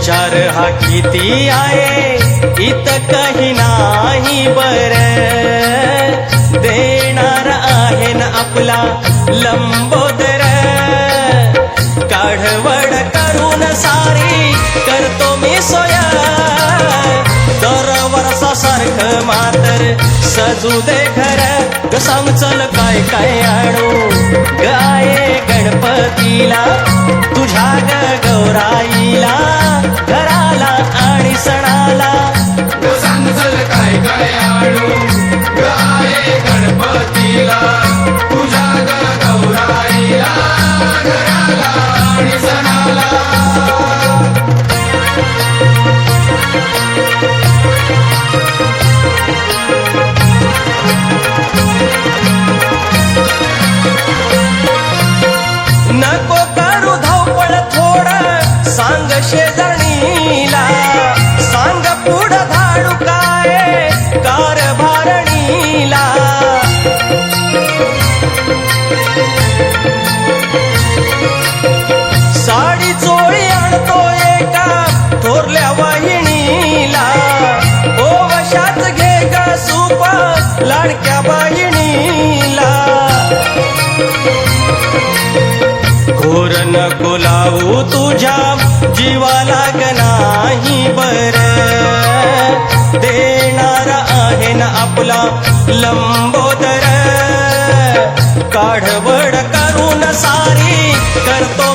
विचार हा किती आहे? इत काही नाही बर. देणार आहे ना आपला लंबोदर. काढवड करून सारी कर मातर सजू दे घर ग चल काय काय आणू? गाये गणपतीला तुझ्या ग गौराईला घराला आणि सणाला. सांग चल काय काय आणू? गाये गणपतीला तुझ्या ग गौराईला लाडक्या बाहिणीला. घोर नको लावू तुझ्या जीवाला नाही बर. देणार आहे ना आपला लंबोदर. काढवड करून सारी करतो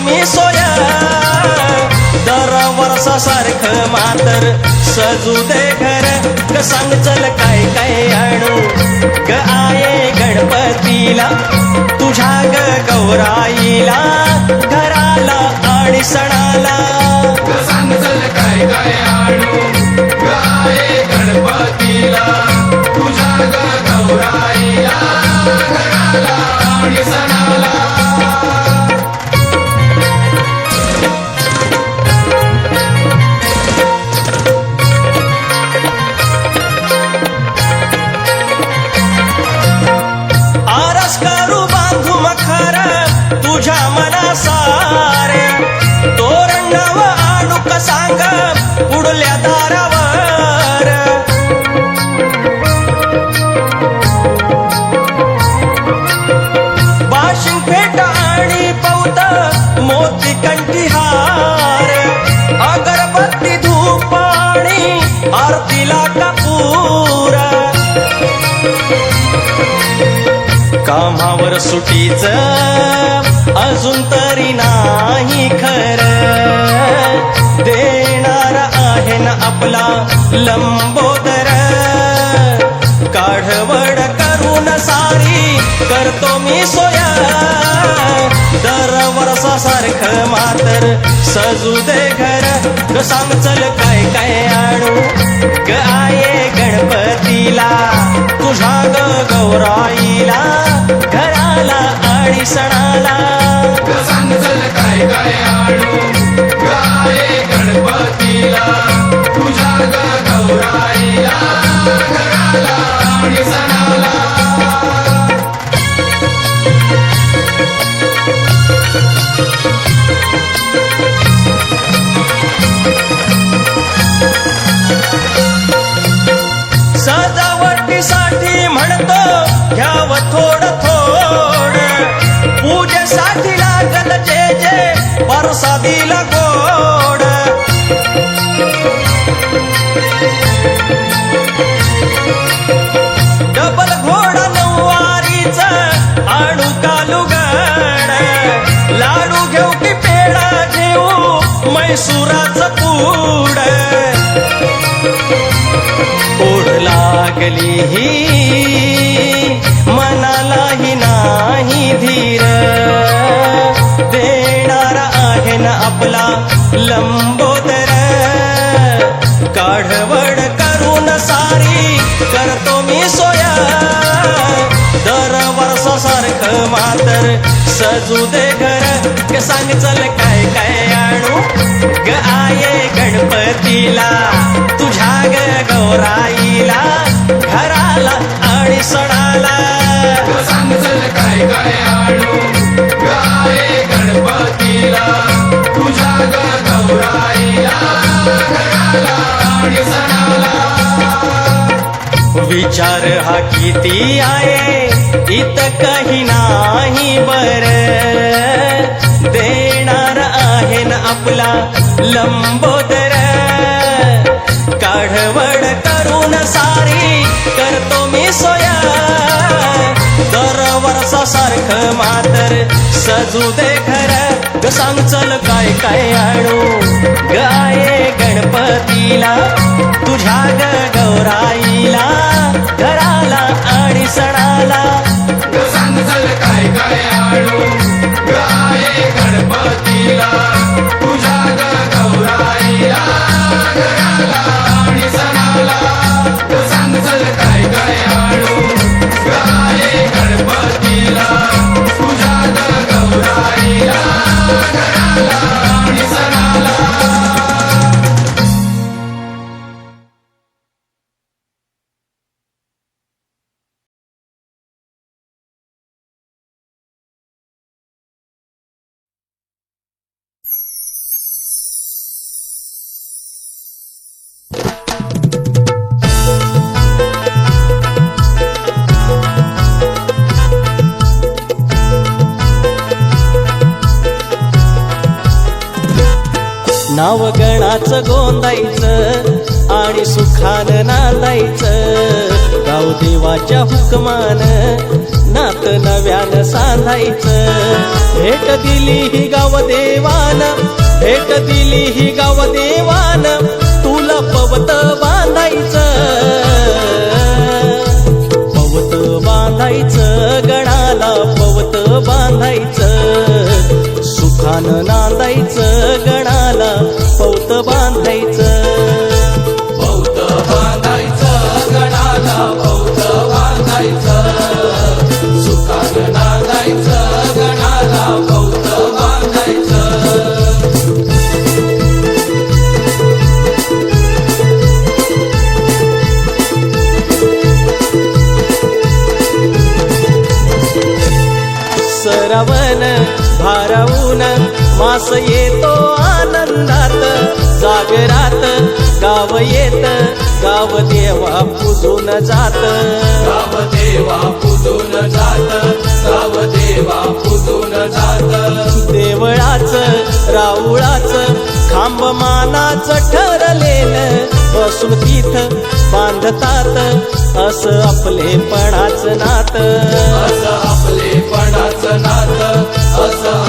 वर्षासारखं मातर. सजू दे घर ग सांग चल काय काय आणू. ग आये गणपतीला तुझ्या ग गौराईला घराला आणि सणाला. सांग चल काय काय आणू. गाये गणपतीला तुझ्या ग गौराईला घराला आणि सणाला. सुटीच अजून तरी नाही खर. देणार आहे ना आपला लंबोदर. काढवड करून सारी करतो मी सोय. दर वर्षासारखं मातर सजू दे घर. ग सांग चल काय काय आणू? ग आये गणपतीला. तुझ्या ग गौराईला घराला आणि सणाला. काय काय आणू गाये गणपतीला. तुझ्या गौराईला लाडू कालुगड लाडू घेऊ की पेढा घेऊ मैसुराचं पूड. पूड लागली ही मनालाही नाही धीर. देणारा आहे ना आपला लंब सारख मातर सजू दे घर ग सांग चल काय काय आणू? ग आये गणपतीला तुझ्या ग गौराईला घराला आणि सणाला. सांग चल काय काय आणू? गणपतीला तुझ्या गौराईला घराला आणि सणाला. विचार हा किती आहे? इत काही नाही बर. देणार आहे ना आपला लंबोदर. काढवड करून सारी करतो वर्षासारखं मातर सजू दे खर. ग सांग चल काय काय आणू. गाये गणपतीला तुझ्या ग गौराईला घराला आणि सणाला. सांग चल काय काय आणू. गणपतीला तुझ्या ग नाव गणाचं गोंदायचं आणि सुखानं नांदायचं. गाव देवाच्या हुकमान नात नव्यानं सांधायचं. भेट दिली ही गाव देवान भेट दिली ही गाव देवान तुला पवत बांधायचं. पवत बांधायचं गणाला पवत बांधायचं. सरावन भारावून मास येतो आनंदात. जागरात गाव येत गाव देवा पुजून जात. गाव देवा पुजून जात गाव देवा पुजून जात. देवळाच राऊळाच खांब मानाच ठरलेलं बसून तिथ बांधतात. असं आपलेपणाच नात. असं आपलेपणाचं नातं असं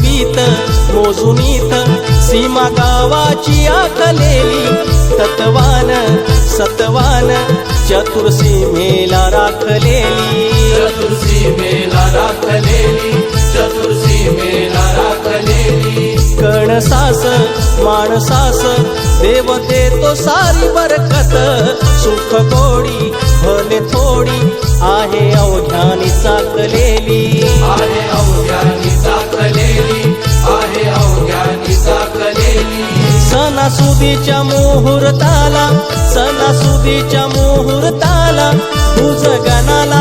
वीत वीत मोजून इथ सीमा गावाची आखलेली तत्वान सत्वान चतुर्सीमेला राखलेली. चतुर्सी मेला राखलेली चतुर्सी मेला राखलेली. कणसास माणसास देव देतो सारी बरकत. सुख गोडी भले थोडी आहे अवघ्यानी चाकलेली. आहे अवघ्यानी सणासुदीच्या मुहूर्ताला सणासुदीच्या मुहूर्ताला तुझ गणाला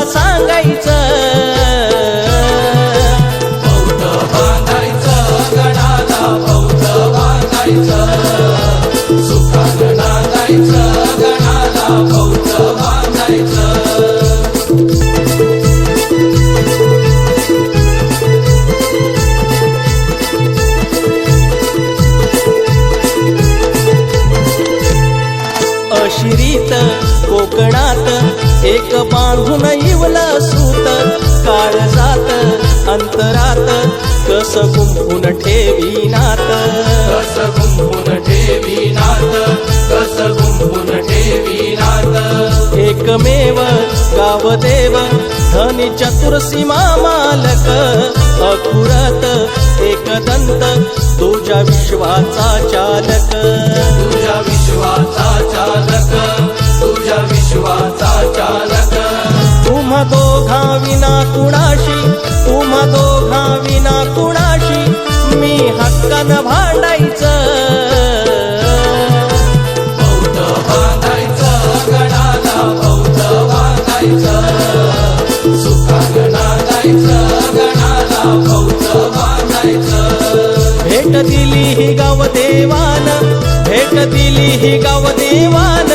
बांधून इवला सूत. काळ जात अंतरात कस गुंफून ठेवी नात. कस गुंफून ठेवी नात कस गुंफून ठेवी नात. एकमेव गावदेव धनी चतुर सीमा मालक. अकुरत एकदंत तुझ्या विश्वाचा चालक. तुझ्या देवान. भेट दिली ही गाव देवान.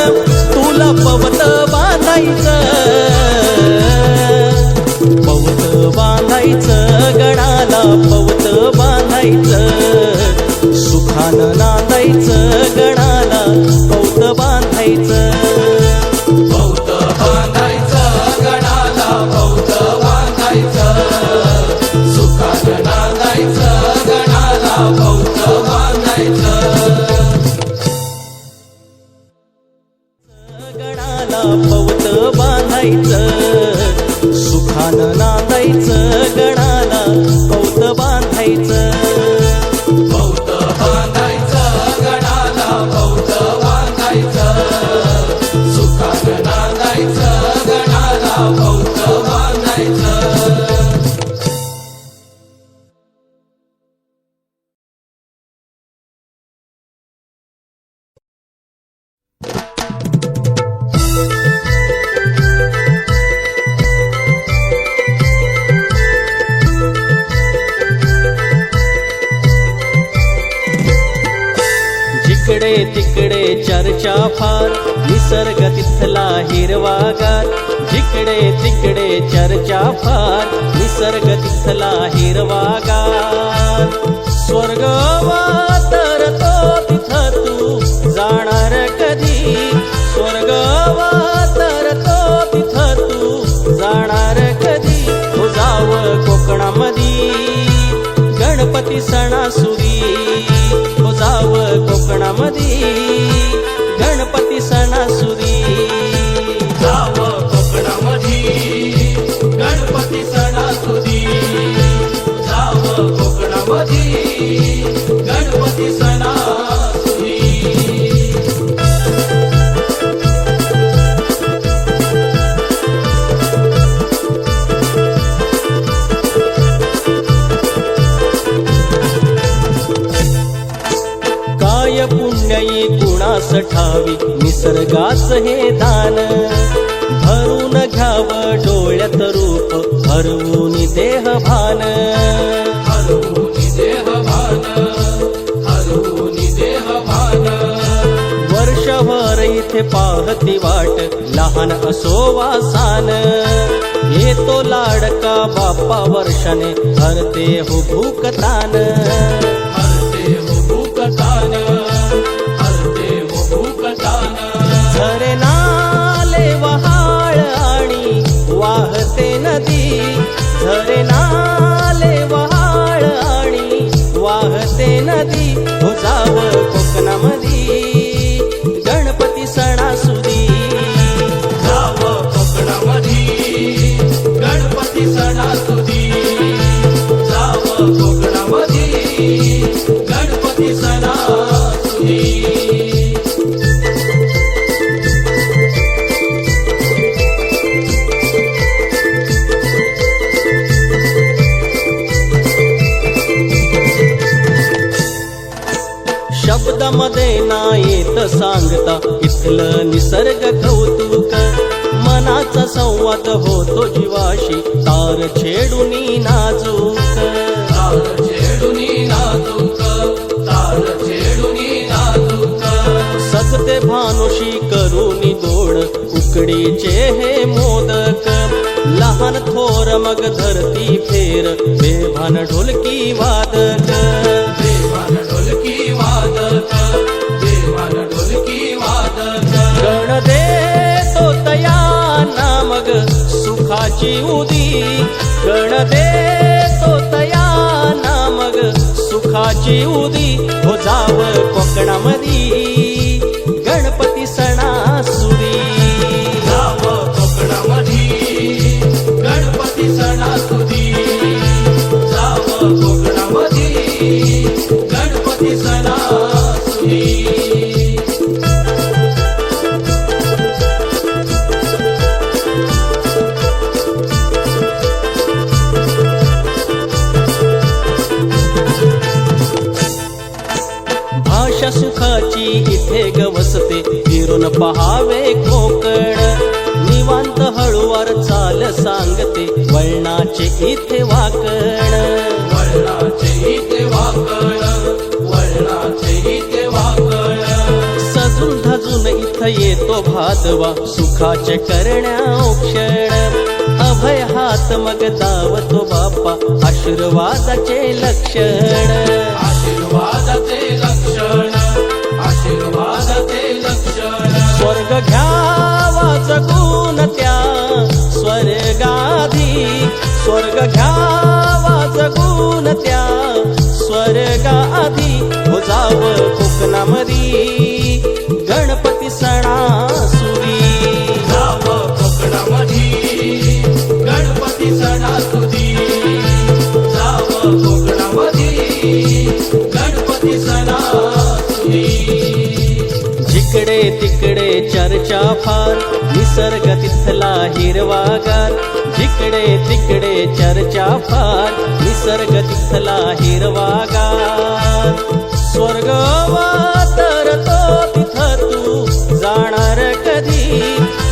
तुला पवत बांधायचं. पवत बांधायचं गणाला पवत बांधायचं. सुखानं नांदायचं गणाला पवत बांधायचं. बौद्ध बांधायचं सुखानं नांदायचं तिकडे चर्चा फार निसर्ग तिथला हिरवागार. जिकडे तिकडे चर्चा फार निसर्ग तिथला हिरवागार. स्वर्ग तर तो तिथ तू जाणार कधी? स्वर्ग तर तो तिथ तू जाणार कधी? हो जाव कोकणामधी गणपती सणासुरी कोकणामधी गणपती सणासू कुणास ठावी? निसर्गास हे दान. भरून घ्याव डोळ्यात रूप हरवून देह भान. वर्षभर इथे पाहती वाट लहान असो वासान येतो लाडका बाप्पा वर्षाने हरते हो भूकतान शब्दामध्ये ना येत सांगता इथलं निसर्ग कौतुक. मनाचा संवाद होतो जीवाशी तार छेडुनी नाजूक. तार छेडुनी नाजूक तार छेडुनी नाजूक. सगते भानुशी करुनी गोड उकडीचे हे मोदक. लहान थोर मग धरती फेर बेभान ढोलकी वादक. सुखाची उदी गण देतो तया मग सुखाची उदी हो जाव कोकणामधी. सजून धजून इथं येतो भादवा. सुखाचे करण्या क्षण अभय हात मग दावतो बाप्पा आशीर्वादाचे लक्षण. आशीर्वादाचे लक्षण. आशीर्वादाचे लक्षण. स्वर्ग घ्यावा जगून त्या. स्वर्गाधी. स्वर्ग घ्यावा जगून त्या. स्वर्गाधी. हो जाव कोकणामधी गणपती सणासुरी गणपती गणपती सणासुदी जिकडे तिकडे चर्चा फार निसर्ग तिथला हिरवागार जिकडे तिकडे चर्चा फार निसर्ग तिथला हिरवागार स्वर्ग तर तो तिथ तू जाणार कधी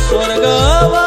स्वर्गवा